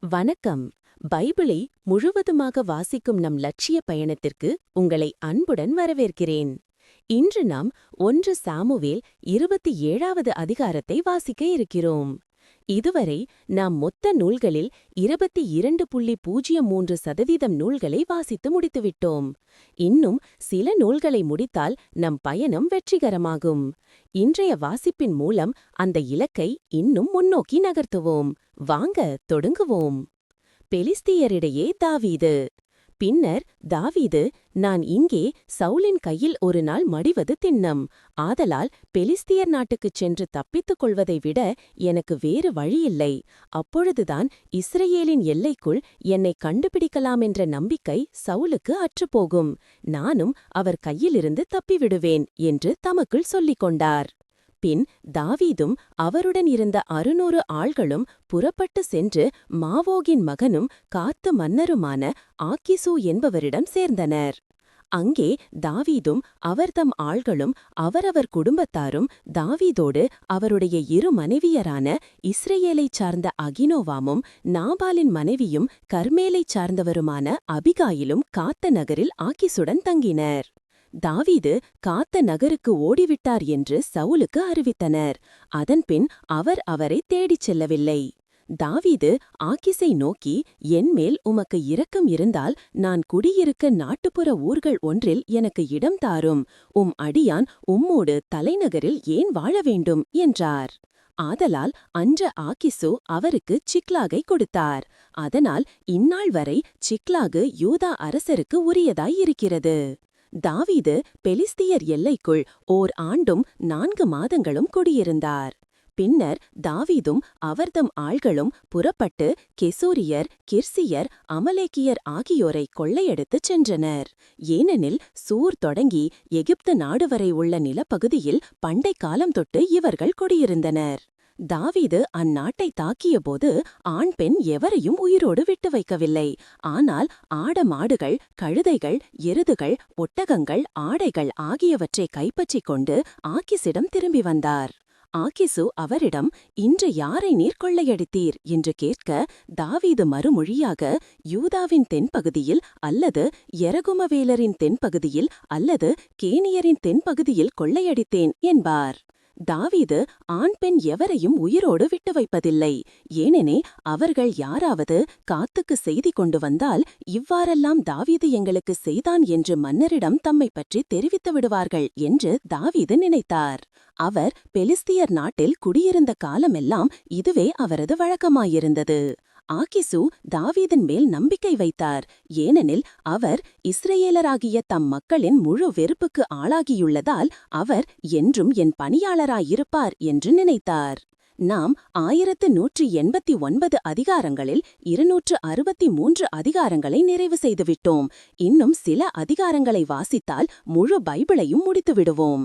வணக்கம். பைபிளை முழுவதுமாக வாசிக்கும் நம் லட்சிய பயணத்திற்கு உங்களை அன்புடன் வரவேற்கிறேன். இன்று நாம் ஒன்று சாமுவேல் இருபத்தி ஏழாவது அதிகாரத்தை வாசிக்க இருக்கிறோம். இதுவரை நாம் மொத்த நூல்களில் இருபத்தி இரண்டு புள்ளி பூஜ்ஜியம் மூன்று சதவீதம் நூல்களை வாசித்து முடித்துவிட்டோம். இன்னும் சில நூல்களை முடித்தால் நம் பயணம் வெற்றிகரமாகும். இன்றைய வாசிப்பின் மூலம் அந்த இலக்கை இன்னும் முன்னோக்கி நகர்த்துவோம். வாங்க தொடங்குவோம். பெலிஸ்தியரிடையே தாவீது. பின்னர் தாவீது நான் இங்கே சவுலின் கையில் ஒரு நாள் மடிவது திண்ணம். ஆதலால் பெலிஸ்தியர் நாட்டுக்குச் சென்று தப்பித்துக் கொள்வதை விட எனக்கு வேறு வழியில்லை. அப்பொழுதுதான் இஸ்ரேலின் எல்லைக்குள் என்னை கண்டுபிடிக்கலாமென்ற நம்பிக்கை சவுலுக்கு அற்றுப்போகும். நானும் அவர் கையிலிருந்து தப்பிவிடுவேன் என்று தமக்குள் சொல்லிக் கொண்டார் பின் தாவீதும் அவருடன் இருந்த அறுநூறு ஆள்களும் புறப்பட்டு சென்று மாவோகின் மகனும் காத்து மன்னருமான ஆக்கிசு என்பவரிடம் சேர்ந்தனர். அங்கே தாவீதும் அவர்தம் ஆள்களும் அவரவர் குடும்பத்தாரும் தாவீதோடு அவருடைய இரு மனைவியரான இஸ்ரேலைச் சார்ந்த அகினோவாமும் நாபாலின் மனைவியும் கர்மேலைச் சார்ந்தவருமான அபிகாயிலும் காத்த நகரில் ஆக்கிசுடன் தங்கினர். தாவீது காத்த நகருக்கு ஓடிவிட்டார் என்று சவுலுக்கு அறிவித்தனர். அதன்பின் அவர் அவரை தேடிச் செல்லவில்லை. தாவீது ஆக்கிசை நோக்கி என்மேல் உமக்கு இரக்கம் இருந்தால் நான் குடியிருக்க நாட்டுப்புற ஊர்கள் ஒன்றில் எனக்கு இடம் தாரும். உம் அடியான் உம்மோடு தலைநகரில் ஏன் வாழ வேண்டும்? என்றார். ஆதலால் அன்ற ஆக்கிசு அவருக்கு சிக்லாகை கொடுத்தார். அதனால் இந்நாள் வரை சிக்லாகு யூதா அரசருக்கு உரியதாயிருக்கிறது தாவீது பெலிஸ்தியர் எல்லைக்குள் ஓர் ஆண்டும் நான்கு மாதங்களும் குடியிருந்தார். பின்னர் தாவீதும் அவர்தம் ஆள்களும் புறப்பட்டு கெசூரியர் கிர்சியர் அமலேக்கியர் ஆகியோரை கொள்ளையெடுத்துச் சென்றனர். ஏனெனில் சூர் தொடங்கி எகிப்து நாடு வரை உள்ள நிலப்பகுதியில் பண்டை காலம் தொட்டு இவர்கள் குடியிருந்தனர். தாவீது அந்நாட்டை தாக்கியபோது ஆண் பெண் எவரையும் உயிரோடு விட்டு வைக்கவில்லை. ஆனால் ஆட மாடுகள் கழுதைகள் எருதுகள் ஒட்டகங்கள் ஆடைகள் ஆகியவற்றை கைப்பற்றிக் கொண்டு ஆக்கிஸிடம் திரும்பி வந்தார். ஆக்கிசு அவரிடம் இன்று யாரை நீர் கொள்ளையடித்தீர்? என்று கேட்க தாவீது மறுமொழியாக யூதாவின் தென்பகுதியில் அல்லது எரகுமவேலரின் தென்பகுதியில் அல்லது கேனியரின் தென்பகுதியில் கொள்ளையடித்தேன் என்பார். தாவீது ஆண் பெண் எவரையும் உயிரோடு விட்டு வைப்பதில்லை. ஏனெனே அவர்கள் யாராவது காத்துக்கு செய்தி கொண்டு வந்தால் இவ்வாறெல்லாம் தாவீது எங்களுக்கு செய்தான் என்று மன்னரிடம் தம்மை பற்றி தெரிவித்து விடுவார்கள் என்று தாவீது நினைத்தார். அவர் பெலிஸ்தியர் நாட்டில் குடியிருந்த காலமெல்லாம் இதுவே அவரது வழக்கமாயிருந்தது. ஆகிசு தாவீதின் மேல் நம்பிக்கை வைத்தார். ஏனெனில் அவர் இஸ்ரேலராகிய தம் மக்களின் முழு வெறுப்புக்கு ஆளாகியுள்ளதால் அவர் என்றும் என் பணியாளராயிருப்பார் என்று நினைத்தார். நாம் ஆயிரத்து நூற்றி எண்பத்தி ஒன்பது அதிகாரங்களில் இருநூற்று அறுபத்தி மூன்று அதிகாரங்களை நிறைவு செய்துவிட்டோம். இன்னும் சில அதிகாரங்களை வாசித்தால் முழு பைபிளையும் முடித்துவிடுவோம்.